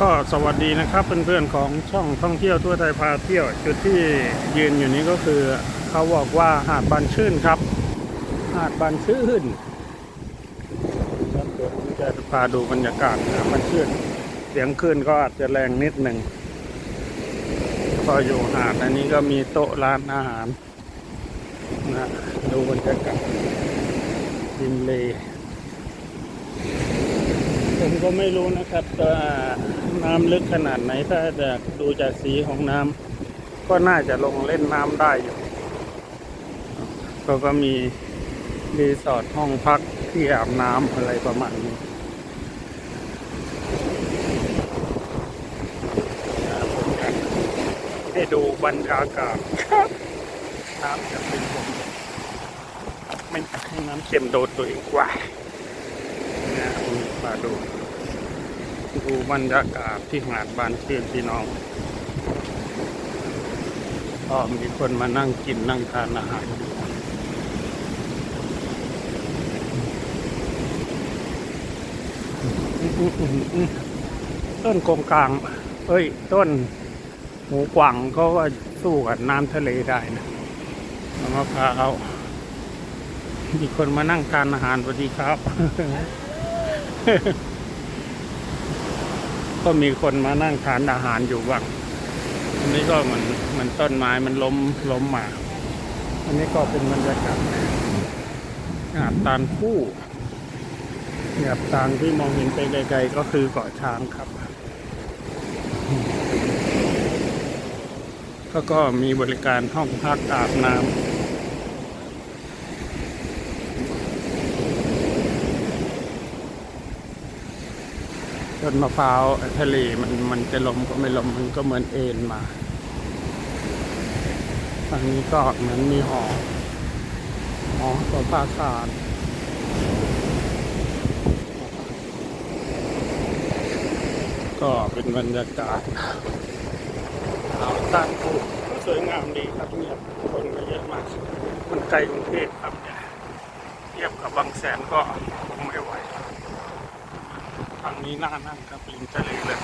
ก็สวัสดีนะครับเพื่อนๆของช่องท่องเที่ยวทั่วไทยพาเที่ยว จุดที่ยืนอยู่นี้ก็คือ เขาบอกว่าหาดบานชื่นครับ หาดบานชื่นครับเดี๋ยวผมจะพาดูบรรยากาศหาดบานชื่น เสียงคลื่นก็อาจจะแรงนิดหนึ่งพออยู่หาดอันนี้ก็มีโต๊ะร้านอาหารนะดูบรรยากาศริมเลผมก็ไม่รู้นะครับว่า น้ำลึกขนาดไหนถ้าจะดูจากสีของน้ำก็น่าจะลงเล่นน้ำได้อยู่ก็ก็มีรีสอร์ทห้องพักที่อาบน้ำอะไรประมาณนี้ให้ดูบรรยากาศน้ำจะเป็นผมไม่อยากให้น้ำเค็มโดนตัวเองกว่านะมาดู ดูบรรยากาศที่หาดบานชื่นพี่น้องก็มีคนมานั่งกินนั่งทานอาหารต้นกงกลาง เอ้ย ต้นหมูกวางเขาว่าสู้กับน้ำทะเลได้นะมะพร้าวมีคนมานั่งทานอาหารสวัสดีครับ ก็มีคนมานั่งทานอาหารอยู่บ้างอันนี้ก็เหมือนเหมือนต้นไม้มันล้มล้มมา อันนี้ก็เป็นบรรยากาศหาดตาลคู่หาดตาลที่มองเห็นไปไกลๆก็คือเกาะช้างครับก็ก็มีบริการห้องพักอาบน้ำ ต้นมะพร้าวทะเลมันมันจะลมก็ไม่ลมมันก็เหมือนเอ็นมาทางนี้ก็เหมือนมีหอหอประภาศาสตร์ก็เป็นบรรยากาศเอาตั้งผูก็สวยงามดีครับเงียบคนก็เยอะมากมันไกลกรุงเทพครับเนี่ยเทียบกับบางแสนก็คงไม่ไหว ทางนี้น่านั่งครับริมทะเลเลย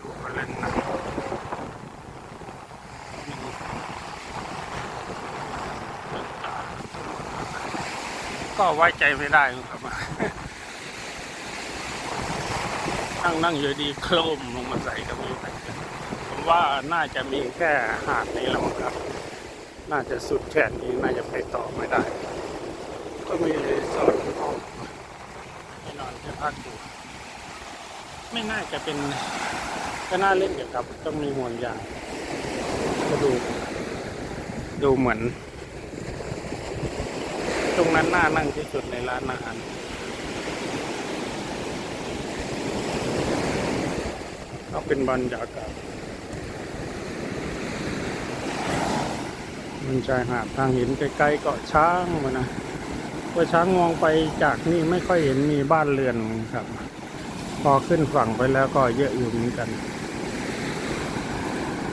ดูเขาเล่นน้ำก็ไว้ใจไม่ได้ครับ นั่งนั่งอยู่ดีโคลมลงมาใส่กับมีผมว่าน่าจะมีแค่หาดนี้แล้วครับ น่าจะสุดแค่นี้น่าจะไปต่อไม่ได้ ก็มีสอร์ทห้องให้นอนที่พักอยู่ไม่น่าจะเป็นก็น่าเล่นเกี่ยวกับ ต้องมีห่วงยางก็ดู ดูเหมือน ตรงนั้นน่านั่งที่สุดในร้านอาหารก็เป็นบรรยากาศมันชายหาดทางห็นไกล้ๆเกาะช้างมานะ ว่าช้างมองไปจากนี่ไม่ค่อยเห็นมีบ้านเรือนครับ พอขึ้นฝั่งไปแล้วก็เยอะอยู่เหมือนกัน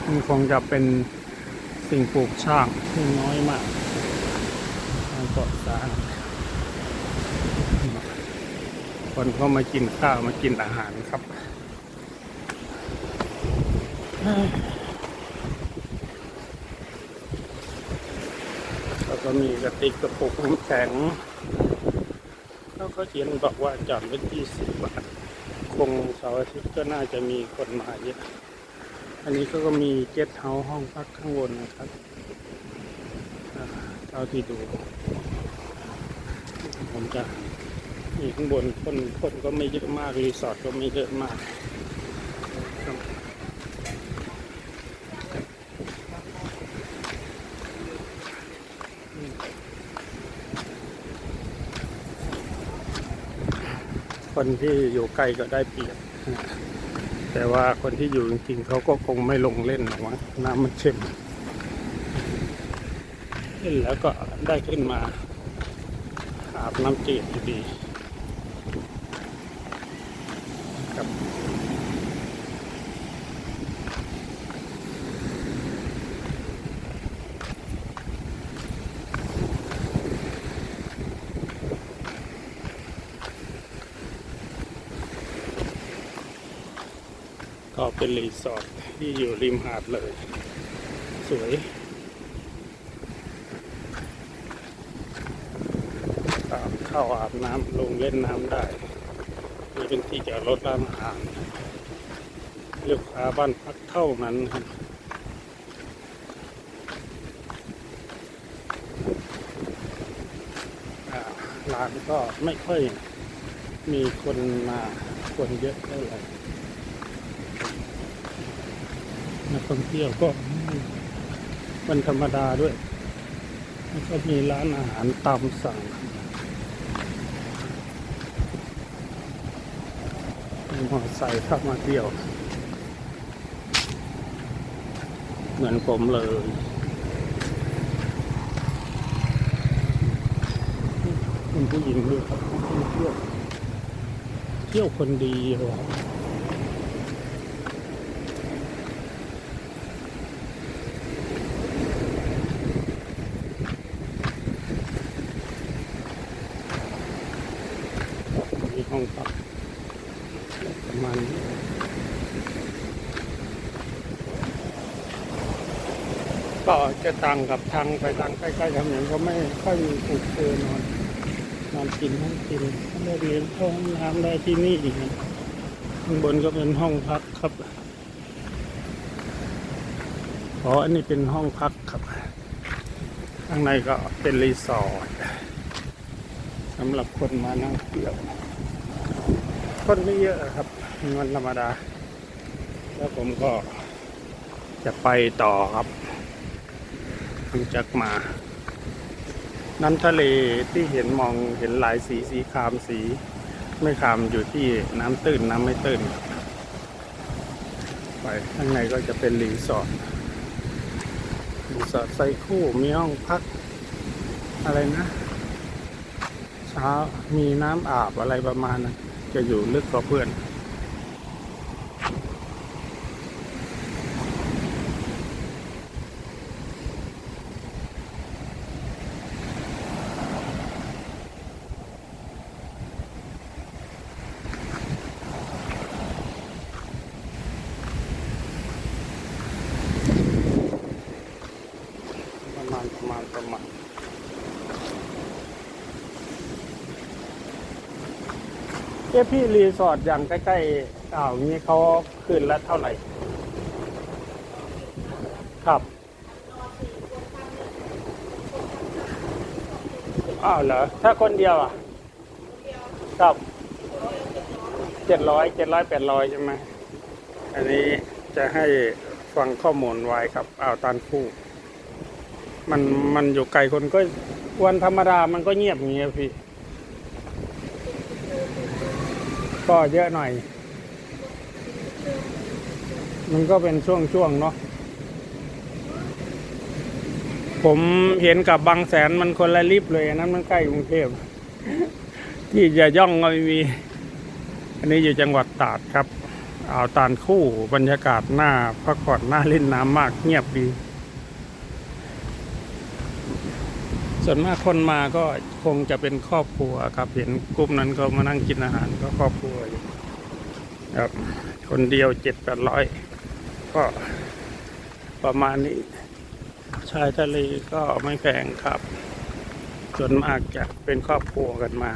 มันคงจะเป็นสิ่งปลูกสร้างที่น้อยมากทางเกาะสร้างคนก็มากินข้าวมากินอาหารครับ แล้ว ก็มีกระติกกระปุกน้ำแข็งแล้วก็เขียนบอกว่าจอดไว้ที่สิบบาทคงเสาร์อาทิตย์ก็น่าจะมีคนมาเยอะอันนี้ก็มีเจ็ตเฮาห้องพักข้างบนนะครับเท่าที่ดู ผมจะมีข้างบนคนคนก็ไม่เยอะมาก รีสอร์ทก็ไม่เยอะมาก คนที่อยู่ไกลก็ได้เปรียบแต่ว่าคนที่อยู่จริงๆเขาก็คงไม่ลงเล่นหรอกน้ำมันเค็มเล่นแล้วก็ได้ขึ้นมาอาบน้ำจืดอยู่ดี ก็เป็นรีสอร์ทที่อยู่ริมหาดเลย สวยอาบเข้าอาบน้ำลงเล่นน้ำได้นี่เป็นที่จอดรถร้านอาหารลูกค้าบ้านพักเท่านั้นครับร้านก็ไม่ค่อยมีคนมาคนเยอะเท่าไหร่ นักท่องเที่ยวก็มันธรรมดาด้วยแล้วก็มีร้านอาหารตามสั่งมอเตอร์ไซค์เข้ามาเที่ยว เหมือนผมเลยคุณผู้หญิงด้วยครับเที่ยวเที่ยวคนดีย ห้องพักประมาณนี้ก็จะต่างกับทางไปทางใกล้ๆทางเหนือก็ไม่ค่อยมีผูกเตือนอนนอนกินห้องกินเลือกเลี้ยงห้องน้ำได้ที่นี่ครับข้างบนก็เป็นห้องพักครับอ๋ออันนี้เป็นห้องพักครับ ข้างในก็เป็นรีสอร์ทสำหรับคนมานั่งเที่ยว คนไม่เยอะครับมันธรรมดา แล้วผมก็จะไปต่อครับหลังจากมา น้ำทะเลที่เห็นมองเห็นหลายสีสีครามสี ไม่ครามอยู่ที่น้ำตื้นน้ำไม่ตื้น ไปข้างในก็จะเป็นรีสอร์ทรีสอร์ทไซคู่มีห้องพัก อะไรนะ เช้ามีน้ำอาบอะไรประมาณนั้น จะอยู่ลึกกว่าเพื่อน ประมาณประมาณประมาณ จ้าพี่รีสอร์ทอย่างใกล้ๆอ่าวนี้เขาคืนละเท่าไหร่ ครับ อ้าวเหรอ ถ้าคนเดียวอะ ครับเจ็ดร้อยเจ็ดร้อยแปดร้อยใช่ไหมอันนี้จะให้ฟังข้อมูลไว้ครับอ่าวตานคู่ มันมันอยู่ไกลคนก็วันธรรมดามันก็เงียบอย่างเงี้ยพี่ ก็เยอะหน่อย มันก็เป็นช่วงๆเนาะผมเห็นกับบางแสนมันคนละลิบเลยนั้นมันใกล้กรุงเทพที่จะย่องก็ไม่มี อันนี้อยู่จังหวัดตราดครับอ่าวตานคู่บรรยากาศหน้าพักผ่อนหน้าเล่นน้ำมากเงียบดี ส่วนมากคนมาก็คงจะเป็นครอบครัวครับ เห็นกลุ่มนั้นก็มานั่งกินอาหารก็ครอบครัวอยู่ครับ คนเดียวเจ็ดแปดร้อยก็ประมาณนี้ ชายทะเลก็ไม่แพงครับ ส่วนมากจะเป็นครอบครัวกันมา